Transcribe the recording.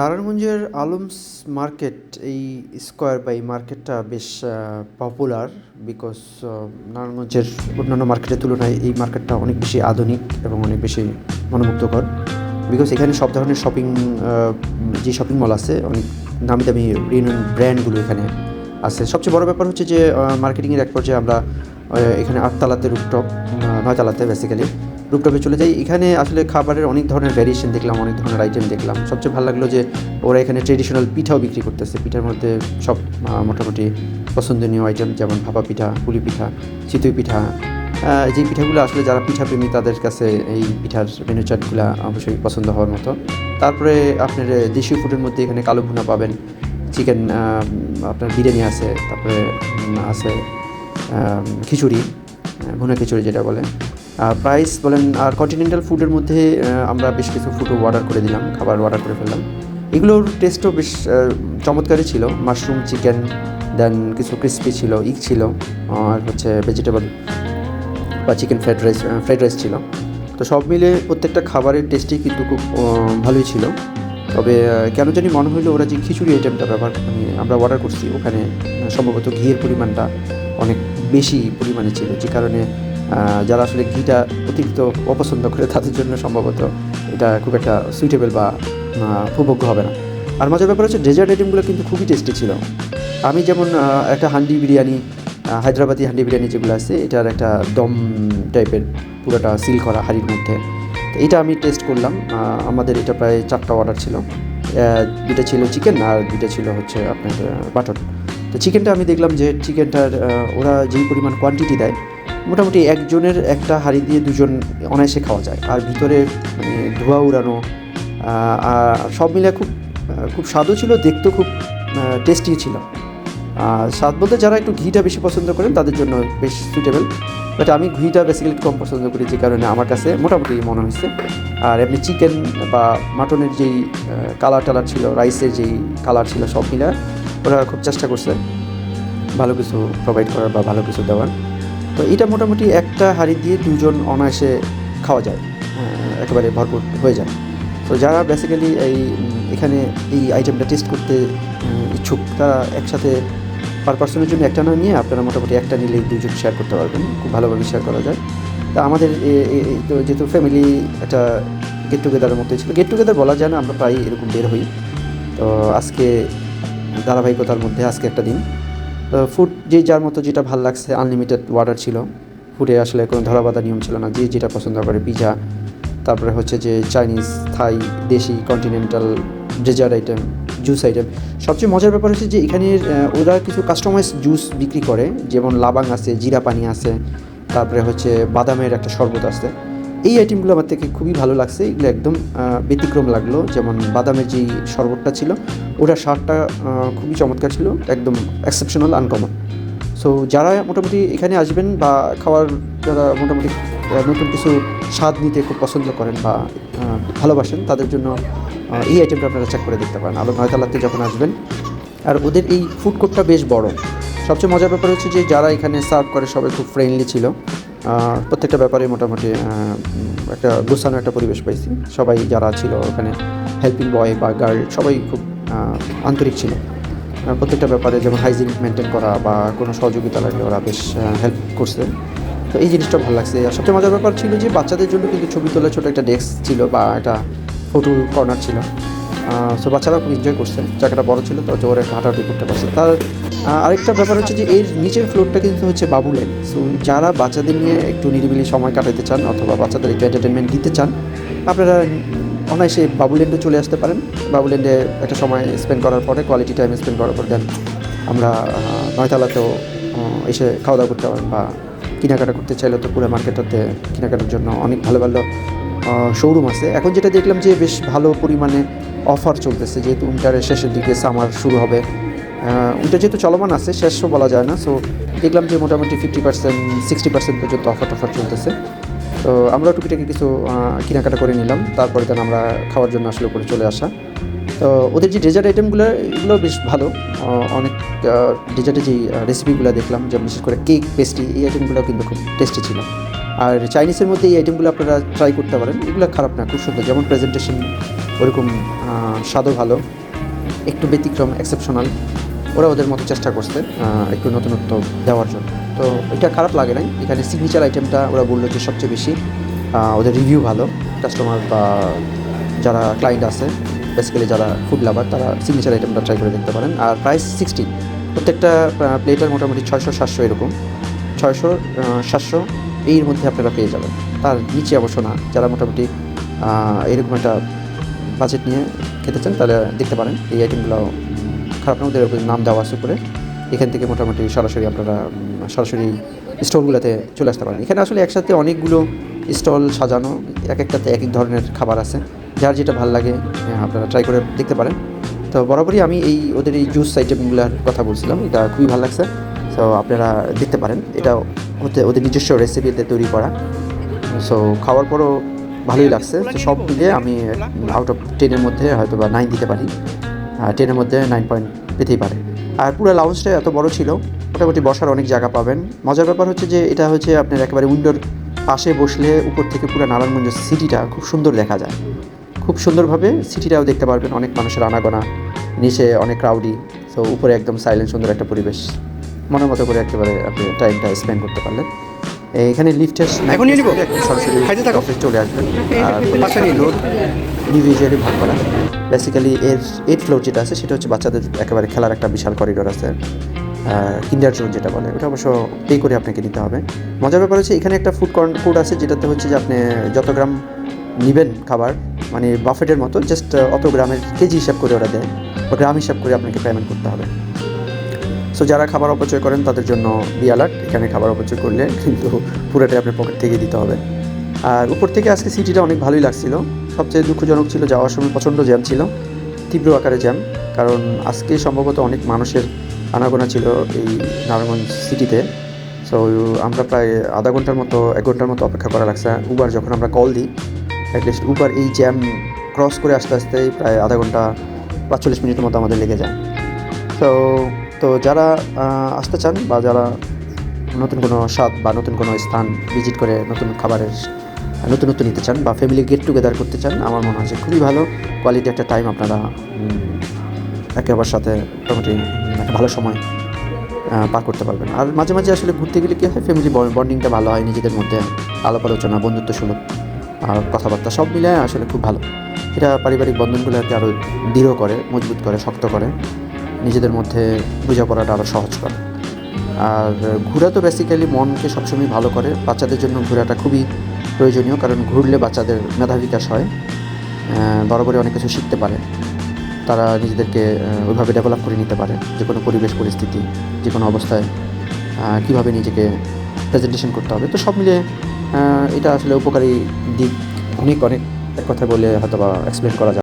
নারায়ণগঞ্জের আলমস মার্কেট, এই স্কোয়ার বা এই মার্কেটটা বেশ পপুলার বিকজ নারায়ণগঞ্জের অন্যান্য মার্কেটের তুলনায় এই মার্কেটটা অনেক বেশি আধুনিক এবং অনেক বেশি মনোমুগ্ধকর বিকজ এখানে সব ধরনের শপিং যে শপিং মল আছে, অনেক দামি দামি ব্র্যান্ডগুলো এখানে আছে। সবচেয়ে বড় ব্যাপার হচ্ছে যে মার্কেটিংয়ের এক পর্যায়ে আমরা এখানে আটতলাতে রুপটপ নয়তলাতে বেসিক্যালি রুপটপে চলে যাই। এখানে আসলে খাবারের অনেক ধরনের ভ্যারিয়েশন দেখলাম, অনেক ধরনের আইটেম দেখলাম। সবচেয়ে ভালো লাগল যে ওরা এখানে ট্রেডিশনাল পিঠাও বিক্রি করতেছে। পিঠার মধ্যে সব মোটামুটি পছন্দনীয় আইটেম যেমন ভাপা পিঠা, পুলি পিঠা, চিতই পিঠা যেই পিঠাগুলো আসলে যারা পিঠা প্রেমী তাদের কাছে এই পিঠার মেনু চার্টগুলো অবশ্যই পছন্দ হওয়ার মতো। তারপরে আপনার দেশীয় ফুডের মধ্যে এখানে কালো ভুনা পাবেন। চিকেন আপনার বিরিয়ানি আছে, তারপরে আছে খিচুড়ি ভুনা খিচুড়ি যেটা বলে। প্রাইস বলেন, আর কন্টিনেন্টাল ফুডের মধ্যে আমরা বেশ কিছু ফুডও অর্ডার করে দিলাম, খাবার অর্ডার করে ফেললাম। এগুলোর টেস্টও বেশ চমৎকারই ছিল। মাশরুম চিকেন দেন কিছু ক্রিস্পি ছিল, ইক ছিল, আর হচ্ছে ভেজিটেবল বা chicken fried rice fried rice ছিল। তো সব মিলে প্রত্যেকটা খাবারের টেস্টই কিন্তু খুব ভালোই ছিল। তবে কেন জানি মনে হলো ওরা যে খিচুড়ি আইটেমটা ব্যবহার মানে আমরা অর্ডার করছি, ওখানে সম্ভবত ঘিয়ের পরিমাণটা অনেক বেশি পরিমাণে ছিল, যে কারণে যারা আসলে ঘিটা অতিরিক্ত অপছন্দ করে, তাদের জন্য সম্ভবত এটা খুব একটা সুইটেবল বা উপভোগ্য হবে না। আর মজার ব্যাপার হচ্ছে ডেজার্ট আইটেমগুলো কিন্তু খুবই টেস্টি ছিল। আমি যেমন একটা হান্ডি বিরিয়ানি হায়দ্রাবাদি হান্ডি বিরিয়ানি যেগুলো আছে, এটার একটা দম টাইপের পুরোটা সিল করা হাঁড়ির মধ্যে। এটা আমি টেস্ট করলাম। আমাদের এটা প্রায় চারটা অর্ডার ছিল। দুইটা ছিল চিকেন আর দুইটা ছিল হচ্ছে আপনার বাটন তো চিকেনটা আমি দেখলাম যে চিকেনটার ওরা যেই পরিমাণ কোয়ান্টিটি দেয় মোটামুটি একজনের একটা হাঁড়ি দিয়ে দুজন অনায়াসে খাওয়া যায়। আর ভিতরে মানে ধোয়া উড়ানো সব মিলে খুব খুব স্বাদও ছিল, দেখতেও খুব টেস্টি ছিল। আর স্বাদ বলতে যারা একটু ঘিটা বেশি পছন্দ করেন, তাদের জন্য বেশ সুইটেবল বাট আমি ঘিটা বেসিক্যালি কম পছন্দ করি, যে কারণে আমার কাছে মোটামুটি মনে হয়েছে। আর এমনি চিকেন বা মাটনের যেই কালার টালার ছিল রাইসের যেই কালার ছিল, সব মিলে ওরা খুব চেষ্টা করছে ভালো কিছু প্রোভাইড করার বা ভালো কিছু দেওয়ার। তো এটা মোটামুটি একটা হাঁড়ি দিয়ে দুজন অনায়াসে খাওয়া যায় একেবারে ভরপুর হয়ে যায়। তো যারা বেসিক্যালি এই এখানে এই আইটেমটা টেস্ট করতে ইচ্ছুক, তারা একসাথে পার পার্সনের জন্য একটা না নিয়ে আপনারা মোটামুটি একটা নিলেই দুজন শেয়ার করতে পারবেন, খুব ভালোভাবে শেয়ার করা যায়। তা আমাদের যেহেতু ফ্যামিলি একটা গেট টুগেদারের মতোই ছিল গেট টুগেদার বলা যায় না, আমরা প্রায় এরকম বের হই। তো আজকে ধারাবাহিকতার মধ্যে আজকে একটা দিন। ফুড যে যার মতো যেটা ভালো লাগছে আনলিমিটেড ওয়াটার ছিল। ফুডে আসলে কোনো ধরাবাধা নিয়ম ছিল না, যে যেটা পছন্দ করে পিজা তারপরে হচ্ছে যে চাইনিজ থাই দেশি continental dessert item juice item সবচেয়ে মজার ব্যাপার হচ্ছে যে এখানে ওরা কিছু কাস্টমাইজ জুস বিক্রি করে, যেমন লাবাং আছে, জিরা পানি আছে, তারপরে হচ্ছে বাদামের একটা শরবত আছে। এই আইটেমগুলো আমার থেকে খুবই ভালো লাগছে। এগুলো একদম ব্যতিক্রম লাগল। যেমন বাদামের যেই শরবতটা ছিল, ওটার স্বাদটা খুবই চমৎকার ছিল। একদম এক্সেপশনাল আনকমন সো যারা মোটামুটি এখানে আসবেন বা খাওয়ার, যারা মোটামুটি নতুন কিছু স্বাদ নিতে খুব পছন্দ করেন বা ভালোবাসেন, তাদের জন্য এই আইটেমটা আপনারা চেক করে দেখতে পারেন। আলো নয়তলাতে যখন আসবেন, আর ওদের এই ফুড কোর্টটা বেশ বড়। সবচেয়ে মজার ব্যাপার হচ্ছে যে, যারা এখানে সার্ভ করে, সবাই খুব ফ্রেন্ডলি ছিল। প্রত্যেকটা ব্যাপারে মোটামুটি একটা গোছানো একটা পরিবেশ পাইছি। সবাই যারা ছিল ওখানে হেল্পিং বয় বা গার্ল সবাই খুব আন্তরিক ছিল। প্রত্যেকটা ব্যাপারে যেমন হাইজিন মেনটেন করা বা কোনো সহযোগিতা লাগলে ওরা বেশ হেল্প করছে। তো এই জিনিসটা ভালো লাগছে। আর সবচেয়ে মজার ব্যাপার ছিল যে বাচ্চাদের জন্য কিন্তু ছবি তোলার ছোটো একটা ডেস্ক ছিল বা একটা ফটো কর্নার ছিল। সো বাচ্চারা খুব এনজয় করছে। জায়গাটা বড় ছিল, তো জোরে হাঁটাহাঁটি করতে পারছে। তার আরেকটা ব্যাপার হচ্ছে যে এর নিচের ফ্লোরটা কিন্তু হচ্ছে বাবু লেন সো যারা বাচ্চাদের নিয়ে একটু নিরিবিলি সময় কাটাতে চান অথবা বাচ্চাদের একটু এন্টারটেনমেন্ট দিতে চান, আপনারা অনায়াসে বাবুল্যান্ডে চলে আসতে পারেন। বাবুল্যান্ডে একটা সময় স্পেন্ড করার পরে কোয়ালিটি টাইম স্পেন্ড করার পর দেন। আমরা নয়তলাতেও এসে খাওয়া দাওয়া করতে পারেন বা কেনাকাটা করতে চাইলে তো পুরো মার্কেটটাতে কেনাকাটার জন্য অনেক ভালো ভালো শোরুম আছে। এখন যেটা দেখলাম যে বেশ ভালো পরিমাণে অফার চলতেছে, যেহেতু উইন্টারের শেষের দিকে সামার শুরু হবে। উইন্টার যেহেতু চলমান আছে, শেষও বলা যায় না। সো দেখলাম যে মোটামুটি ফিফটি পার্সেন্ট সিক্সটি পার্সেন্ট পর্যন্ত অফার টফার চলতেছে। তো আমরা টুকিটাকি কিছু কেনাকাটা করে নিলাম। তারপরে দেন আমরা খাওয়ার জন্য আসলে উপরে চলে আসা। তো ওদের যে ডেজার্ট আইটেমগুলো এগুলো বেশ ভালো। অনেক ডেজার্টের যেই রেসিপিগুলো দেখলাম, যেমন বিশেষ করে কেক পেস্ট্রি এই আইটেমগুলো কিন্তু খুব টেস্টি ছিল। আর চাইনিজের মধ্যে এই আইটেমগুলো আপনারা ট্রাই করতে পারেন। এগুলো খারাপ না, খুব সুন্দর। যেমন প্রেজেন্টেশন ওরকম স্বাদও ভালো। একটু ব্যতিক্রম এক্সেপশনাল ওরা ওদের মতো চেষ্টা করছে একটু নতুনত্ব দেওয়ার জন্য। তো এটা খারাপ লাগে নাই। এখানে সিগনেচার আইটেমটা ওরা বলল যে সবচেয়ে বেশি ওদের রিভিউ ভালো। কাস্টমার বা যারা ক্লায়েন্ট আছে বেসিক্যালি যারা ফুড লাভার তারা সিগনেচার আইটেমটা ট্রাই করে দেখতে পারেন। আর প্রাইস সিক্সটি প্রত্যেকটা প্লেটার মোটামুটি ছয়শো, সাতশো এরকম। ছয়শো সাতশো এর মধ্যে আপনারা পেয়ে যাবেন। তার নিচে অবশ্য না। যারা মোটামুটি এরকম একটা বাজেট নিয়ে খেতে চান তাহলে দেখতে পারেন। এই আইটেমগুলো ওদের নাম দেওয়া আছে উপরে। এখান থেকে মোটামুটি সরাসরি আপনারা সরাসরি স্টলগুলোতে চলে আসতে পারেন। এখানে আসলে একসাথে অনেকগুলো স্টল সাজানো এক একটাতে এক এক ধরনের খাবার আছে। যার যেটা ভালো লাগে আপনারা ট্রাই করে দেখতে পারেন। তো বরাবরই আমি এই, ওদের এই জুস আইটেমগুলোর কথা বলছিলাম, এটা খুবই ভালো লাগছে। সো আপনারা দেখতে পারেন, এটা হতে, ওদের নিজস্ব রেসিপিতে তৈরি করা। সো খাওয়ার পরও ভালোই লাগছে। সব মিলিয়ে আমি আউট অফ টেনের মধ্যে হয়তো বা নাইন দিতে পারি। টেনের মধ্যে নাইন পয়েন্ট পেতেই পারে। আর পুরো লাউঞ্জটা এত বড় ছিল, মোটামুটি বসার অনেক জায়গা পাবেন। মজার ব্যাপার হচ্ছে যে এটা হচ্ছে আপনার একেবারে উইন্ডোর পাশে বসলে উপর থেকে পুরো নারায়ণগঞ্জ সিটিটা খুব সুন্দর দেখা যায়। খুব সুন্দরভাবে সিটিটাও দেখতে পারবেন, অনেক মানুষের আনাগোনা, নিচে অনেক ক্রাউডি সো উপরে একদম সাইলেন্ট সুন্দর একটা পরিবেশ। মনের মতো করে একেবারে আপনি টাইমটা স্পেন্ড করতে পারলেন। এখানে লিফটের এখন নিয়ে নিবো? সরাসরি। অফিস চলে আসবেন আর। ইন্ডিভিজুয়ালি ভাগ করা বেসিক্যালি এর এইট ফ্লোর যেটা আছে সেটা হচ্ছে বাচ্চাদের একেবারে খেলার একটা বিশাল করিডোর আছে কিন্ডার জোন যেটা বলে ওটা অবশ্য পে করে আপনাকে নিতে হবে মজার ব্যাপার হচ্ছে এখানে একটা ফুড কর্ন ফুড আছে যেটাতে হচ্ছে যে আপনি যত গ্রাম নেবেন খাবার মানে বাফেটের মতো জাস্ট অত গ্রামের কেজি হিসাব করে ওরা দেয় বা গ্রাম হিসাব করে আপনাকে পেমেন্ট করতে হবে সো যারা খাবার অপচয় করেন, তাদের জন্য বি এখানে খাবার অপচয় করলে কিন্তু পুরোটাই আপনার পকেট থেকে দিতে হবে। আর উপর থেকে আজকে সিটিটা অনেক ভালোই লাগছিল। সবচেয়ে দুঃখজনক ছিল, যাওয়ার সময় প্রচণ্ড জ্যাম ছিল। তীব্র আকারে জ্যাম কারণ আজকে সম্ভবত অনেক মানুষের আনাগোনা ছিল এই নারায়ণগঞ্জ সিটিতে সো আমরা প্রায় আধা ঘণ্টার মতো, এক ঘণ্টার মতো অপেক্ষা করা লাগছে। উবার যখন আমরা কল দিই অ্যাটলিস্ট উবার এই জ্যাম ক্রস করে আসতে আসতে প্রায় আধা ঘণ্টা, পাঁচচল্লিশ মিনিটের মতো আমাদের লেগে যায়। তো তো যারা আসতে চান বা যারা নতুন কোনো স্বাদ বা নতুন কোনো স্থান ভিজিট করে নতুন খাবারের, নতুন নতুন নিতে চান বা ফ্যামিলি গেট টুগেদার করতে চান, আমার মনে হয় খুবই ভালো কোয়ালিটি একটা টাইম আপনারা একে অপর সাথে মোটামুটি একটা ভালো সময় পার করতে পারবেন। আর মাঝে মাঝে আসলে ঘুরতে গেলে কী হয় ফ্যামিলি বন্ডিংটা ভালো হয়, নিজেদের মধ্যে আলাপ আলোচনা বন্ধুত্ব সুলভ আর কথাবার্তা সব মিলে আসলে খুব ভালো। এটা পারিবারিক বন্ধনগুলোকে আরও দৃঢ় করে, মজবুত করে, শক্ত করে। নিজেদের মধ্যে বোঝাপড়াটা আরও সহজ করে। আর ঘোরা তো বেসিক্যালি মনকে সবসময় ভালো করে। বাচ্চাদের জন্য ঘোরাটা খুবই প্রয়োজনীয় কারণ ঘুরলে বাচ্চাদের মেধা বিকাশ হয় বরাবরই অনেক কিছু শিখতে পারে। তারা নিজেদেরকে ওইভাবে ডেভেলপ করে নিতে পারে যে কোনো পরিবেশ পরিস্থিতি যে কোনো অবস্থায় কীভাবে নিজেকে প্রেজেন্টেশন করতে হবে। তো সব আহ, এটা আসলে উপকারী দিক। অনেক অনেক এক কথা বলে হয়তো বা এক্সপ্লেন করা যায়।